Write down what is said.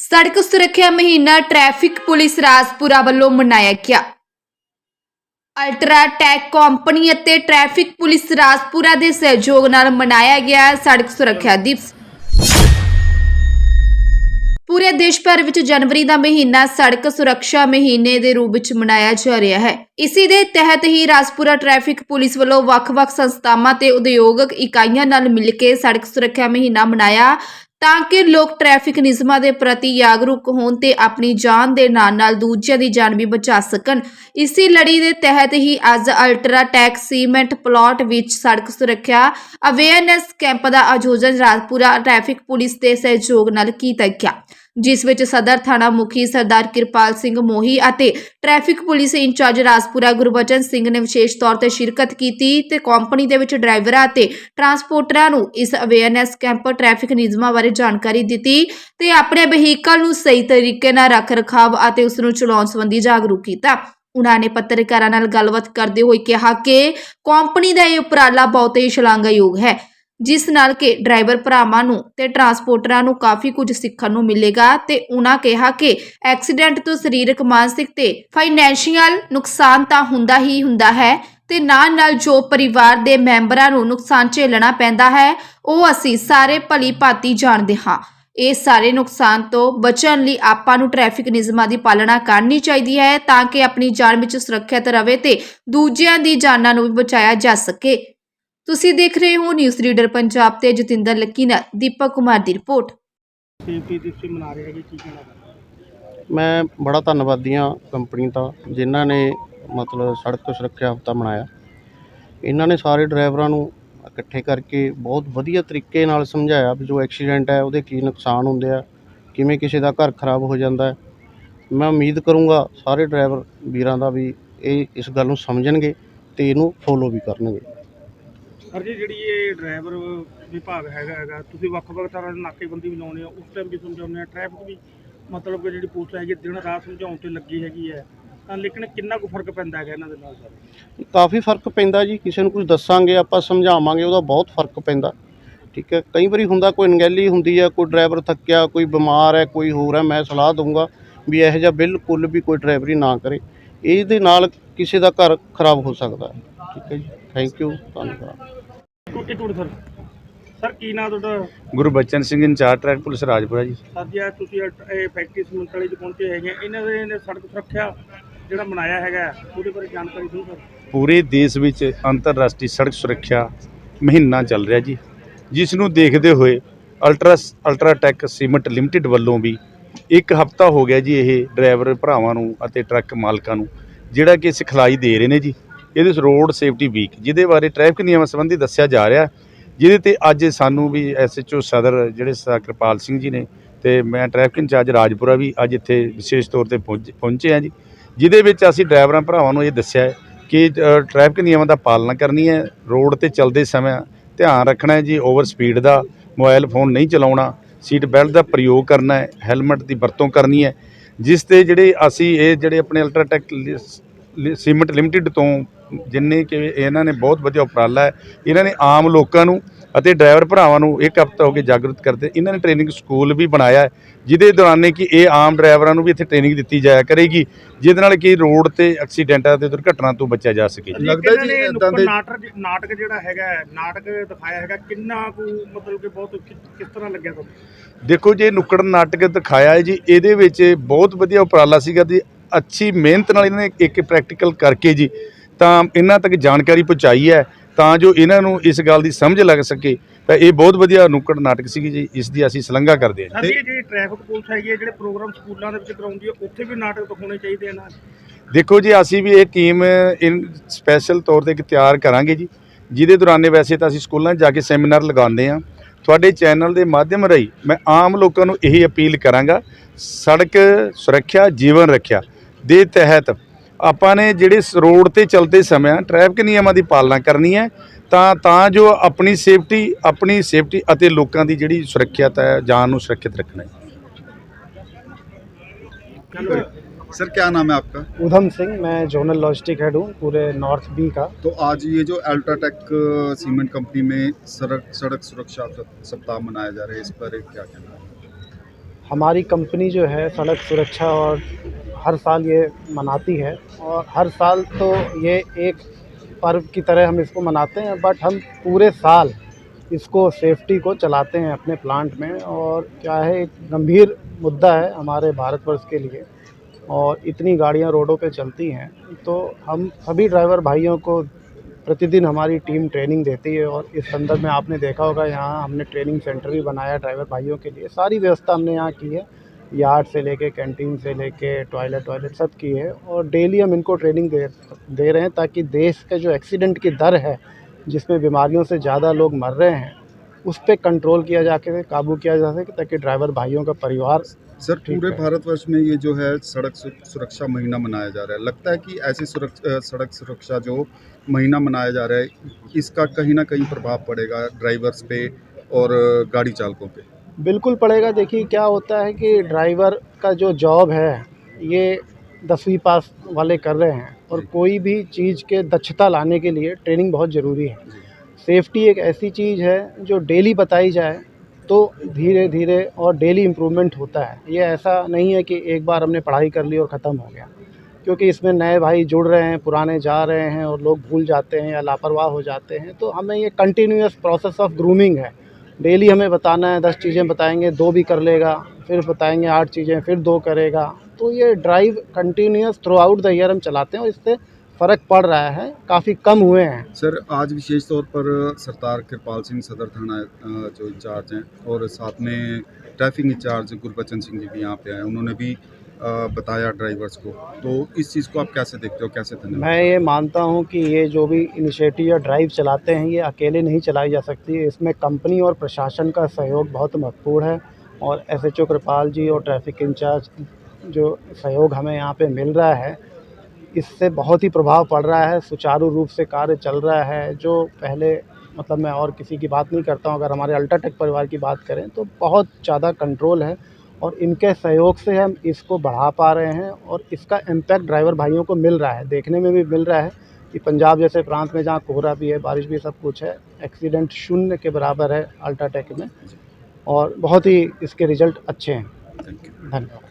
ਸੜਕ ਸੁਰੱਖਿਆ ਮਹੀਨਾ ਟ੍ਰੈਫਿਕ ਪੁਲਿਸ ਰਾਜਪੁਰਾ ਵੱਲੋਂ ਮਨਾਇਆ ਗਿਆ। ਅਲਟਰਾ ਟੈਕ ਕੰਪਨੀ ਅਤੇ ਟ੍ਰੈਫਿਕ ਪੁਲਿਸ ਰਾਜਪੁਰਾ ਦੇ ਸਹਿਯੋਗ ਨਾਲ ਮਨਾਇਆ ਗਿਆ ਸੜਕ ਸੁਰੱਖਿਆ ਦਿਵਸ। ਪੂਰੇ ਦੇਸ਼ ਭਰ ਵਿੱਚ ਜਨਵਰੀ ਦਾ ਮਹੀਨਾ ਸੜਕ ਸੁਰੱਖਿਆ ਮਹੀਨੇ ਦੇ ਰੂਪ ਵਿੱਚ ਮਨਾਇਆ ਜਾ ਰਿਹਾ ਹੈ। ਇਸੇ ਦੇ ਤਹਿਤ ਹੀ ਰਾਜਪੁਰਾ ਟ੍ਰੈਫਿਕ ਪੁਲਿਸ ਵੱਲੋਂ ਵੱਖ-ਵੱਖ ਸੰਸਥਾਵਾਂ ਤੇ ਉਦਯੋਗਿਕ ਇਕਾਈਆਂ ਨਾਲ ਮਿਲ ਕੇ ਸੜਕ ਸੁਰੱਖਿਆ ਮਹੀਨਾ ਮਨਾਇਆ ਤਾਂ ਕਿ ਲੋਕ ਟ੍ਰੈਫਿਕ ਨਿਯਮਾਂ ਦੇ ਪ੍ਰਤੀ ਜਾਗਰੂਕ ਹੋਣ ਤੇ ਆਪਣੀ ਜਾਨ ਦੇ ਨਾਲ-ਨਾਲ ਦੂਜਿਆਂ ਦੀ ਜਾਨ ਵੀ ਬਚਾ ਸਕਣ। ਇਸੇ ਲੜੀ ਦੇ ਤਹਿਤ ਹੀ ਅੱਜ ਅਲਟਰਾ ਟੈਕ ਸੀਮੈਂਟ ਪਲਾਟ ਵਿੱਚ ਸੜਕ ਸੁਰੱਖਿਆ ਅਵੇਅਰਨੈਸ ਕੈਂਪ ਦਾ ਆਯੋਜਨ ਰਾਜਪੁਰਾ ਟ੍ਰੈਫਿਕ ਪੁਲਿਸ ਦੇ ਸਹਿਯੋਗ ਨਾਲ ਕੀਤਾ ਗਿਆ। ਜਿਸ ਵਿੱਚ ਸਦਰ ਥਾਣਾ ਮੁਖੀ ਸਰਦਾਰ ਕਿਰਪਾਲ ਸਿੰਘ ਮੋਹੀ ਅਤੇ traffic police in charge Rajpura Gurbachan Singh ਨੇ ਵਿਸ਼ੇਸ਼ ਤੌਰ ਤੇ ਸ਼ਿਰਕਤ ਕੀਤੀ ਤੇ ਕੰਪਨੀ ਦੇ ਵਿੱਚ ਡਰਾਈਵਰਾਂ ਅਤੇ ਟਰਾਂਸਪੋਰਟਰਾਂ ਨੂੰ ਇਸ ਅਵੇਅਰਨੈਸ ਕੈਂਪ ਟ੍ਰੈਫਿਕ ਨਿਯਮਾਂ ਬਾਰੇ ਜਾਣਕਾਰੀ ਦਿੱਤੀ ਤੇ ਆਪਣੇ ਵਹੀਕਲ ਨੂੰ ਸਹੀ ਤਰੀਕੇ ਨਾਲ ਰੱਖ ਰਖਾਵ ਅਤੇ ਉਸ ਨੂੰ ਚਲਾਉਣ ਸੰਬੰਧੀ ਜਾਗਰੂਕ ਕੀਤਾ। ਉਹਨਾਂ ਨੇ ਪੱਤਰਕਾਰਾਂ ਨਾਲ ਗੱਲਬਾਤ ਕਰਦੇ ਹੋਏ ਕਿਹਾ ਕਿ ਕੰਪਨੀ ਦਾ ਇਹ ਉਪਰਾਲਾ ਬਹੁਤ ਹੀ ਸ਼ਲਾਘਾਯੋਗ ਹੈ। ਜਿਸ ਨਾਲ ਕਿ ਡਰਾਈਵਰ ਭਰਾਵਾਂ ਨੂੰ ਤੇ ਟਰਾਂਸਪੋਰਟਰਾਂ ਨੂੰ ਕਾਫੀ ਕੁਝ ਸਿੱਖਣ ਨੂੰ ਮਿਲੇਗਾ ਤੇ ਉਹਨਾਂ ਕਿਹਾ ਕਿ ਐਕਸੀਡੈਂਟ ਤੋਂ ਸਰੀਰਕ, ਮਾਨਸਿਕ ਤੇ ਫਾਈਨੈਂਸ਼ੀਅਲ ਨੁਕਸਾਨ ਤਾਂ ਹੁੰਦਾ ਹੀ ਹੁੰਦਾ ਹੈ ਤੇ ਨਾਲ ਨਾਲ ਜੋ ਪਰਿਵਾਰ ਦੇ ਮੈਂਬਰਾਂ ਨੂੰ ਨੁਕਸਾਨ ਝੇਲਣਾ ਪੈਂਦਾ ਹੈ, ਉਹ ਅਸੀਂ ਸਾਰੇ ਭਲੀ ਭਾਤੀ ਜਾਣਦੇ ਹਾਂ। ਇਹ ਸਾਰੇ ਨੁਕਸਾਨ ਤੋਂ ਬਚਣ ਲਈ ਆਪਾਂ ਨੂੰ ਟ੍ਰੈਫਿਕ ਨਿਯਮਾਂ ਦੀ ਪਾਲਣਾ ਕਰਨੀ ਚਾਹੀਦੀ ਹੈ ਤਾਂ ਕਿ ਆਪਣੀ ਜਾਨ ਵਿੱਚ ਸੁਰੱਖਿਅਤ ਰਹੇ ਤੇ ਦੂਜਿਆਂ ਦੀ ਜਾਨਾਂ ਨੂੰ ਵੀ ਬਚਾਇਆ ਜਾ ਸਕੇ। ਤੁਸੀਂ ਦੇਖ ਰਹੇ ਹੋ ਨਿਊਜ਼ ਰੀਡਰ ਪੰਜਾਬ ਤੇ ਜਤਿੰਦਰ ਲੱਕੀ ਨਾਲ ਦੀਪਕ ਕੁਮਾਰ ਦੀ ਰਿਪੋਰਟ। ਸੇਫਟੀ ਦਿਵਸ ਮਨਾ ਰਹੇ ਹੈਗੇ ਕੀ ਕਹਿਣਾ ਚਾਹੁੰਦੇ ਮੈਂ ਬੜਾ ਧੰਨਵਾਦੀ ਹਾਂ ਕੰਪਨੀ ਦਾ ਜਿਨ੍ਹਾਂ ਨੇ ਮਤਲਬ ਸੜਕ ਸੁਰੱਖਿਆ ਹਫ਼ਤਾ ਮਨਾਇਆ। ਇਹਨਾਂ ਨੇ ਸਾਰੇ ਡਰਾਈਵਰਾਂ ਨੂੰ ਇਕੱਠੇ ਕਰਕੇ ਬਹੁਤ ਵਧੀਆ ਤਰੀਕੇ ਨਾਲ ਸਮਝਾਇਆ ਵੀ ਜੋ ਐਕਸੀਡੈਂਟ ਹੈ ਉਹਦੇ ਕੀ ਨੁਕਸਾਨ ਹੁੰਦੇ ਆ ਕਿਵੇਂ ਕਿਸੇ ਦਾ ਘਰ ਖਰਾਬ ਹੋ ਜਾਂਦਾ ਹੈ। ਮੈਂ ਉਮੀਦ ਕਰੂੰਗਾ ਸਾਰੇ ਡਰਾਈਵਰ ਵੀਰਾਂ ਦਾ ਵੀ ਇਹ ਇਸ ਗੱਲ ਨੂੰ ਸਮਝਣਗੇ ਤੇ ਇਹਨੂੰ ਫੋਲੋ ਵੀ ਕਰਨਗੇ। ਸਰ ਜੀ, ਜਿਹੜੀ ਇਹ ਡਰਾਈਵਰ ਵਿਭਾਗ ਹੈਗਾ ਹੈਗਾ, ਤੁਸੀਂ ਵੱਖ-ਵੱਖ ਤਰ੍ਹਾਂ ਦੇ ਨਾਕੇਬੰਦੀ ਵੀ ਲਾਉਣੇ ਆ ਉਸ ਟਾਈਮ ਵੀ ਸਮਝਾਉਂਦੇ ਆ ਟ੍ਰੈਫਿਕ ਵੀ ਮਤਲਬ ਕਿ ਜਿਹੜੀ ਪੁਲਿਸ ਹੈਗੀ ਦਿਨ ਰਾਤ ਸਮਝਾਉਣ ਤੇ ਲੱਗੀ ਹੈਗੀ ਹੈ। ਤਾਂ ਲੇਕਿਨ ਕਿੰਨਾ ਕੁ ਫ਼ਰਕ ਪੈਂਦਾ ਹੈਗਾ ਇਹਨਾਂ ਦੇ ਨਾਲ ਸਰ? ਕਾਫੀ ਫ਼ਰਕ ਪੈਂਦਾ ਜੀ, ਕਿਸੇ ਨੂੰ ਕੁਝ ਦੱਸਾਂਗੇ, ਆਪਾਂ ਸਮਝਾਵਾਂਗੇ, ਉਹਦਾ ਬਹੁਤ ਫ਼ਰਕ ਪੈਂਦਾ। ਠੀਕ ਹੈ, ਕਈ ਵਾਰੀ ਹੁੰਦਾ ਕੋਈ ਅਣਗਹਿਲੀ ਹੁੰਦੀ ਹੈ, ਕੋਈ ਡਰਾਈਵਰ ਥੱਕਿਆ, ਕੋਈ ਬਿਮਾਰ ਹੈ, ਕੋਈ ਹੋਰ ਹੈ, ਮੈਂ ਸਲਾਹ ਦਊਂਗਾ ਵੀ ਇਹੋ ਜਿਹਾ ਬਿਲਕੁਲ ਵੀ ਕੋਈ ਡਰਾਈਵਰੀ ਨਾ ਕਰੇ। ਇਹਦੇ ਨਾਲ ਕਿਸੇ ਦਾ ਘਰ ਖਰਾਬ ਹੋ ਸਕਦਾ ਹੈ। ਠੀਕ ਹੈ ਜੀ। ਥੈਂਕ ਯੂ ਧੰਨਵਾਦ। ਇੱਕ ਮਿੰਟ ਸਰ। ਸਰ ਕੀ ਨਾਮ ਤੁਹਾਡਾ? Gurbachan Singh in charge traffic police Rajpura ji. Sir ji ਅੱਜ ਤੁਸੀਂ ਇਹ- ਇਹ ਫੈਕਟਰੀ ਸਮੁੰਦਰ ਵਾਲੇ ਚ ਪਹੁੰਚੇ ਹੈਗੇ। ਆ। ਇਹਨਾਂ ਦੇ ਨੇ ਸੜਕ ਸੁਰੱਖਿਆ ਜਿਹੜਾ ਮਨਾਇਆ ਹੈਗਾ ਉਹਦੇ ਬਾਰੇ ਜਾਣਕਾਰੀ ਦਿਓ ਸਰ। ਪੂਰੇ ਦੇਸ਼ ਵਿੱਚ ਅੰਤਰਰਾਸ਼ਟਰੀ ਸੜਕ ਸੁਰੱਖਿਆ ਮਹੀਨਾ ਚੱਲ ਰਿਹਾ ਜੀ। ਜਿਸ ਨੂੰ ਦੇਖਦੇ ਹੋਏ ਅਲਟਰਾ ਅਲਟਰਾਟੈਕ ਸੀਮੈਂਟ ਲਿਮਟਿਡ ਵੱਲੋਂ ਵੀ ਇੱਕ ਹਫਤਾ ਹੋ ਗਿਆ ਜੀ ਇਹ ਡਰਾਈਵਰ ਭਰਾਵਾਂ ਨੂੰ ਅਤੇ ਟਰੱਕ ਮਾਲਕਾਂ ਨੂੰ ਜਿਹੜਾ ਕਿ ਸਿਖਲਾਈ ਦੇ ਰਹੇ ਨੇ ਜੀ। ਇਹਦੇ ਰੋਡ ਸੇਫਟੀ ਵੀਕ ਜਿਹਦੇ ਬਾਰੇ ਟ੍ਰੈਫਿਕ ਨਿਯਮਾਂ ਸੰਬੰਧੀ ਦੱਸਿਆ ਜਾ ਰਿਹਾ ਜਿਹਦੇ ਤੇ ਅੱਜ ਸਾਨੂੰ ਵੀ ਐਸਐਚਓ ਸਦਰ ਜਿਹੜੇ ਸ- ਕਿਰਪਾਲ ਸਿੰਘ ਜੀ ਨੇ ਤੇ ਮੈਂ ਟ੍ਰੈਫਿਕ ਇੰਚਾਰਜ ਰਾਜਪੁਰਾ ਵੀ ਅੱਜ ਇੱਥੇ ਵਿਸ਼ੇਸ਼ ਤੌਰ ਤੇ ਪਹੁੰਚ- ਪਹੁੰਚੇ ਆ ਜੀ। ਜਿਹਦੇ ਵਿੱਚ ਅਸੀਂ ਡਰਾਈਵਰਾਂ ਭਰਾਵਾਂ ਨੂੰ ਇਹ ਦੱਸਿਆ ਕਿ ਅ, ਟ੍ਰੈਫਿਕ ਨਿਯਮਾਂ ਦਾ ਪਾਲਣਾ ਕਰਨੀ ਹੈ ਰੋਡ ਤੇ ਚੱਲਦੇ ਸਮੇਂ ਧਿਆਨ ਰੱਖਣਾ ਹੈ ਜੀ ਓਵਰ ਸਪੀਡ ਦਾ ਮੋਬਾਈਲ ਫੋਨ ਨਹੀਂ ਚਲਾਉਣਾ ਸੀਟ ਬੈਲਟ ਦਾ ਪ੍ਰਯੋਗ ਕਰਨਾ ਹੈ, ਹੈਲਮਟ ਦੀ ਵਰਤੋਂ ਕਰਨੀ ਹੈ, ਜਿਸ ਤੇ ਜਿਹੜੇ ਅਸੀਂ ਇਹ ਜਿਹੜੇ ਆਪਣੇ ਅਲਟਰਾਟੈਕ ਸੀਮੈਂਟ ਲਿਮਟਿਡ ਤੋਂ ਜਿੰਨੇ ਕਿ ਇਹਨਾਂ ਨੇ ਬਹੁਤ ਵਧੀਆ ਉਪਰਾਲਾ ਹੈ, ਇਹਨਾਂ ਨੇ ਆਮ ਲੋਕਾਂ ਨੂੰ ਅਤੇ ਡਰਾਈਵਰ ਭਰਾਵਾਂ ਨੂੰ ਇੱਕ ਹਫ਼ਤਾ ਹੋ ਕੇ ਜਾਗਰੂਕ ਕਰਦੇ ਇਹਨਾਂ ਨੇ ਟ੍ਰੇਨਿੰਗ ਸਕੂਲ ਵੀ ਬਣਾਇਆ ਹੈ ਜਿਹਦੇ ਦੌਰਾਨ ਨੇ ਕਿ ਇਹ ਆਮ ਡਰਾਈਵਰਾਂ ਨੂੰ ਵੀ ਇੱਥੇ ਟ੍ਰੇਨਿੰਗ ਦਿੱਤੀ ਜਾਇਆ ਕਰੇਗੀ ਜਿਹਦੇ ਨਾਲ ਕਿ ਰੋਡ ਤੇ ਐਕਸੀਡੈਂਟਾਂ ਤੇ ਦੁਰਘਟਨਾ ਤੋਂ ਬਚਿਆ ਜਾ ਸਕੇ। ਲੱਗਦਾ ਜੀ ਇਦਾਂ ਦੇ ਨਾਟਕ ਜਿਹੜਾ ਹੈਗਾ ਨਾਟਕ ਦਿਖਾਇਆ ਹੈਗਾ ਕਿੰਨਾ ਕੁ ਮਤਲਬ ਕਿ ਬਹੁਤ ਕਿਸ ਤਰ੍ਹਾਂ ਲੱਗਿਆ ਤੁਹਾਨੂੰ? ਦੇਖੋ ਜੇ ਨੁੱਕੜ ਨਾਟਕ ਦਿਖਾਇਆ ਹੈ ਜੀ ਇਹਦੇ ਵਿੱਚ ਬਹੁਤ ਵਧੀਆ ਉਪਰਾਲਾ ਸੀਗਾ ਤੇ ਅੱਛੀ ਮਿਹਨਤ ਨਾਲ ਇਹਨਾਂ ਨੇ ਇੱਕ ਪ੍ਰੈਕਟੀਕਲ ਕਰਕੇ ਜੀ ਤਾਂ ਇਹਨਾਂ ਤੱਕ ਜਾਣਕਾਰੀ ਪਹੁੰਚਾਈ ਹੈ। ਤਾਂ ਜੋ ਇਹਨਾਂ ਨੂੰ ਇਸ ਗੱਲ ਦੀ ਸਮਝ ਲੱਗ ਸਕੇ ਤਾਂ ਇਹ ਬਹੁਤ ਵਧੀਆ ਨੁੱਕੜ ਨਾਟਕ ਸੀਗੀ ਜੀ ਇਸ ਦੀ ਅਸੀਂ ਸ਼ਲਾਘਾ ਕਰਦੇ ਹਾਂ। ਜੀ ਜਿਹੜੀ ਟ੍ਰੈਫਿਕ ਪੁਲਿਸ ਹੈਗੀ ਹੈ ਜਿਹੜੇ ਪ੍ਰੋਗਰਾਮ ਸਕੂਲਾਂ ਦੇ ਵਿੱਚ ਕਰਾਉਂਦੀ ਹੈ ਉੱਥੇ ਵੀ ਨਾਟਕ ਦਿਖਾਉਣੇ ਚਾਹੀਦੇ ਆ ਦੇਖੋ ਜੀ ਅਸੀਂ ਵੀ ਇਹ ਟੀਮ ਇਨ ਸਪੈਸ਼ਲ ਤੌਰ ਤੇ ਇੱਕ ਤਿਆਰ ਕਰਾਂਗੇ ਜੀ। ਜਿਹਦੇ ਦੌਰਾਨੇ ਵੈਸੇ ਤਾਂ ਅਸੀਂ ਸਕੂਲਾਂ 'ਚ ਜਾ ਕੇ ਸੈਮੀਨਾਰ ਲਗਾਉਂਦੇ ਆ ਤੁਹਾਡੇ ਚੈਨਲ ਦੇ ਮਾਧਿਅਮ ਰਾਹੀਂ ਮੈਂ ਆਮ ਲੋਕਾਂ ਨੂੰ ਇਹੀ ਅਪੀਲ ਕਰਾਂਗਾ ਸੜਕ ਸੁਰੱਖਿਆ ਜੀਵਨ ਰੱਖਿਆ ਦੇ ਤਹਿਤ ਆਪਾਂ ਨੇ ਜਿਹੜੇ ਸ- ਰੋਡ ਤੇ ਚੱਲਦੇ ਸਮੇਂ ਟ੍ਰੈਫਿਕ ਨਿਯਮਾਂ ਦੀ ਪਾਲਣਾ ਕਰਨੀ ਹੈ ਤਾਂ ਤਾਂ ਜੋ ਆਪਣੀ ਸੇਫਟੀ ਆਪਣੀ ਸੇਫਟੀ ਅਤੇ ਲੋਕਾਂ ਦੀ ਜਿਹੜੀ ਸੁਰੱਖਿਅਤ ਹੈ ਜਾਨ ਨੂੰ ਸੁਰੱਖਿਅਤ ਰੱਖਣਾ ਹੈ ਚਲੋ सर क्या नाम है आपका उधम सिंह मैं जोनल लॉजिस्टिक हेड हूँ पूरे नॉर्थ बी का तो आज ये जो अल्ट्राटेक सीमेंट कंपनी में सड़क सड़क सुरक्षा सप्ताह मनाया जा रहा है इस पर क्या कहना है हमारी कंपनी जो है सड़क सुरक्षा और हर साल ये मनाती है और हर साल तो ये एक पर्व की तरह हम इसको मनाते हैं बट हम पूरे साल इसको सेफ्टी को चलाते हैं अपने प्लांट में और क्या है, एक गंभीर मुद्दा है हमारे भारतवर्ष के लिए और इतनी गाड़ियाँ रोडों पे चलती हैं तो हम सभी ड्राइवर भाइयों को प्रतिदिन हमारी टीम ट्रेनिंग देती है और इस संदर्भ में आपने देखा होगा, यहाँ हमने ट्रेनिंग सेंटर भी बनाया ड्राइवर भाइयों के लिए, सारी व्यवस्था हमने यहाँ की है। यार्ड से लेके कैंटीन से लेके टॉयलेट वॉयलेट सब की है और डेली हम इनको ट्रेनिंग दे दे रहे हैं ताकि देश का जो एक्सीडेंट की दर है जिसमें बीमारियों से ज़्यादा लोग मर रहे हैं उस पर कंट्रोल किया जा के काबू किया जा सके ताकि ड्राइवर भाइयों का परिवार सर पूरे भारतवर्ष में ये जो है सड़क सुरक्षा महीना मनाया जा रहा है। लगता है कि ऐसी सड़क सुरक्षा जो महीना मनाया जा रहा है इसका कहीं ना कहीं प्रभाव पड़ेगा ड्राइवर्स पे और गाड़ी चालकों पे। बिल्कुल पड़ेगा। देखिए क्या होता है कि ड्राइवर का जो जॉब है ये दसवीं पास वाले कर रहे हैं और कोई भी चीज़ के दक्षता लाने के लिए ट्रेनिंग बहुत ज़रूरी है। सेफ्टी एक ऐसी चीज़ है जो डेली बताई जाए तो धीरे धीरे और डेली इम्प्रूवमेंट होता है। ये ऐसा नहीं है कि एक बार हमने पढ़ाई कर ली और ख़त्म हो गया क्योंकि इसमें नए भाई जुड़ रहे हैं पुराने जा रहे हैं और लोग भूल जाते हैं या लापरवाह हो जाते हैं। तो हमें ये कंटिन्यूस प्रोसेस ऑफ़ ग्रूमिंग है। डेली हमें बताना है, दस चीज़ें बताएँगे, दो भी कर लेगा, फिर बताएँगे आठ चीज़ें, फिर दो करेगा। तो ये drive continuous throughout the year हम चलाते हैं और इससे फ़र्क पड़ रहा है, काफ़ी कम हुए हैं। सर, आज विशेष तौर पर सरदार कृपाल सिंह सदर थाना जो इंचार्ज हैं और साथ में traffic in charge Gurbachan Singh ji भी यहाँ पे आए उन्होंने भी बताया ड्राइवर्स को। तो इस चीज़ को आप कैसे देखते हो? कैसे धन्यवाद? मैं ये मानता हूँ कि ये जो भी इनिशिएटिव या ड्राइव चलाते हैं, ये अकेले नहीं चलाई जा सकती। इसमें कंपनी और प्रशासन का सहयोग बहुत महत्वपूर्ण है और एस एच कृपाल जी और ट्रैफ़िक इंचार्ज जो सहयोग हमें यहाँ पर मिल रहा है, इससे बहुत ही प्रभाव पड़ रहा है। सुचारू रूप से कार्य चल रहा है। जो पहले मतलब मैं और किसी की बात नहीं करता हूँ, अगर हमारे अल्ट्राटेक परिवार की बात करें तो बहुत ज़्यादा कंट्रोल है। और इनके सहयोग से हम इसको बढ़ा पा रहे हैं और इसका इम्पैक्ट ड्राइवर भाइयों को मिल रहा है। देखने में भी मिल रहा है कि पंजाब जैसे प्रांत में जहाँ कोहरा भी है बारिश भी सब कुछ है एक्सीडेंट शून्य के बराबर है अल्ट्राटेक में। और बहुत ही इसके रिज़ल्ट अच्छे हैं। धन्यवाद।